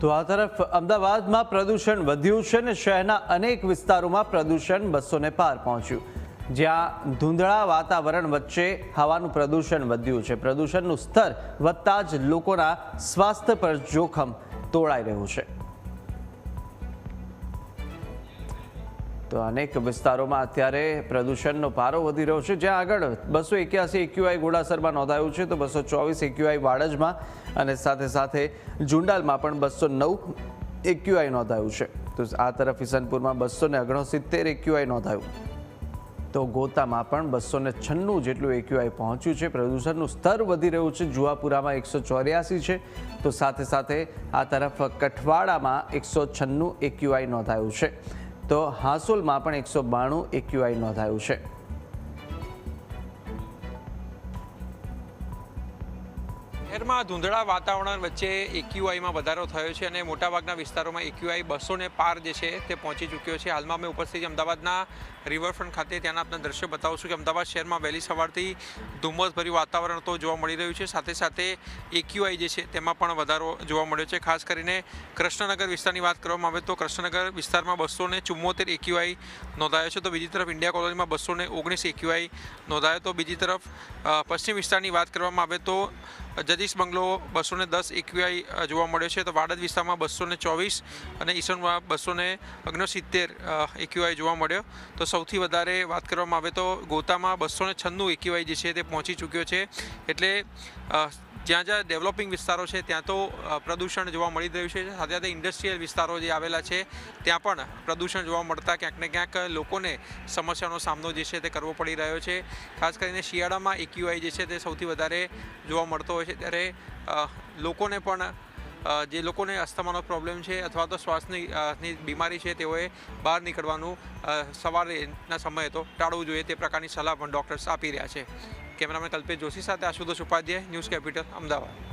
તો આ તરફ અમદાવાદમાં પ્રદૂષણ વધ્યું છે ને શહેરના અનેક વિસ્તારોમાં પ્રદૂષણ બસોને પાર પહોંચ્યું. જ્યાં ધૂંધળા વાતાવરણ વચ્ચે હવાનું પ્રદૂષણ વધ્યું છે. પ્રદૂષણનું સ્તર વધતા જ લોકોના સ્વાસ્થ્ય પર જોખમ તોળાઈ રહ્યું છે. તો અનેક વિસ્તારોમાં અત્યારે પ્રદૂષણનો પારો વધી રહ્યો છે. જ્યાં આગળ બસો એક્યાસી એક્યુઆઈ ઘોડાસરમાં નોંધાયું છે, તો બસો ચોવીસ એક્યુઆઈ વાડજમાં અને સાથે સાથે જુંડાલમાં પણ બસો નવ એક્યુઆઈ નોંધાયું છે. તો આ તરફ ઈસનપુરમાં બસો ને ઓગણસિત્તેર એક્યુઆઈ નોંધાયું. તો ગોતામાં પણ બસો ને છન્નું જેટલું એક્યુઆઈ પહોંચ્યું છે. પ્રદૂષણનું સ્તર વધી રહ્યું છે. જુવાપુરામાં એકસો ચોર્યાસી છે. તો સાથે સાથે આ તરફ કઠવાડામાં એકસો છન્નું એક્યુઆઈ નોંધાયું છે. તો હાંસોલમાં પણ એકસો બાણું એક્યુઆઈ નોંધાયું છે. શહેરમાં ધૂંધળા વાતાવરણ વચ્ચે એક્યુઆઈમાં વધારો થયો છે અને મોટાભાગના વિસ્તારોમાં એક્યુઆઈ બસોને પાર જે છે તે પહોંચી ચૂક્યો છે. હાલમાં અમે ઉપસ્થિત અમદાવાદના રિવરફ્રન્ટ ખાતે. ત્યાંના આપના દ્રશ્યો બતાવું છું કે અમદાવાદ શહેરમાં વહેલી સવારથી ધુમ્મસભર્યું વાતાવરણ તો જોવા મળી રહ્યું છે. સાથે સાથે એક્યુઆઈ જે છે તેમાં પણ વધારો જોવા મળ્યો છે. ખાસ કરીને કૃષ્ણનગર વિસ્તારની વાત કરવામાં આવે તો કૃષ્ણનગર વિસ્તારમાં બસો ને ચુમ્મોતેર એક્યુઆઈ નોંધાયો છે. તો બીજી તરફ ઇન્ડિયા કોલોનીમાં બસો ને ઓગણીસ એક્યુઆઈ નોંધાયો. તો બીજી તરફ પશ્ચિમ વિસ્તારની વાત કરવામાં આવે તો જગદીશ બંગલો બસો ને દસ ઇક્યુઆઈ જોવા મળ્યો છે. તો વાડદ વિસ્તારમાં બસો ને ચોવીસ અને ઈસણમાં બસો ને ઓગણસિત્તેર એક્યુઆઈ જોવા મળ્યો. તો સૌથી વધારે વાત કરવામાં આવે તો ગોતામાં બસો ને છન્નું ઇક્યુઆઈ જે છે તે પહોંચી ચૂક્યો છે. એટલે જ્યાં જ્યાં ડેવલપિંગ વિસ્તારો છે ત્યાં તો પ્રદૂષણ જોવા મળી રહ્યું છે. સાથે સાથે ઇન્ડસ્ટ્રીયલ વિસ્તારો જે આવેલા છે ત્યાં પણ પ્રદૂષણ જોવા મળતા ક્યાંક ને ક્યાંક લોકોને સમસ્યાનો સામનો જે છે તે કરવો પડી રહ્યો છે. ખાસ કરીને શિયાળામાં એક્યુઆઈ જે છે તે સૌથી વધારે જોવા મળતો હોય છે. ત્યારે લોકોને પણ જે લોકોને અસ્થમાનો પ્રોબ્લેમ છે અથવા તો શ્વાસની બીમારી છે તેઓએ બહાર નીકળવાનું સવારના સમયે તો ટાળવું જોઈએ તે પ્રકારની સલાહ પણ ડૉક્ટર્સ આપી રહ્યા છે. કેમેરામેન કલ્પેશ જોશી સાથે આશુતોષ ઉપાધ્યાય, ન્યૂઝ કેપિટલ, અમદાવાદ.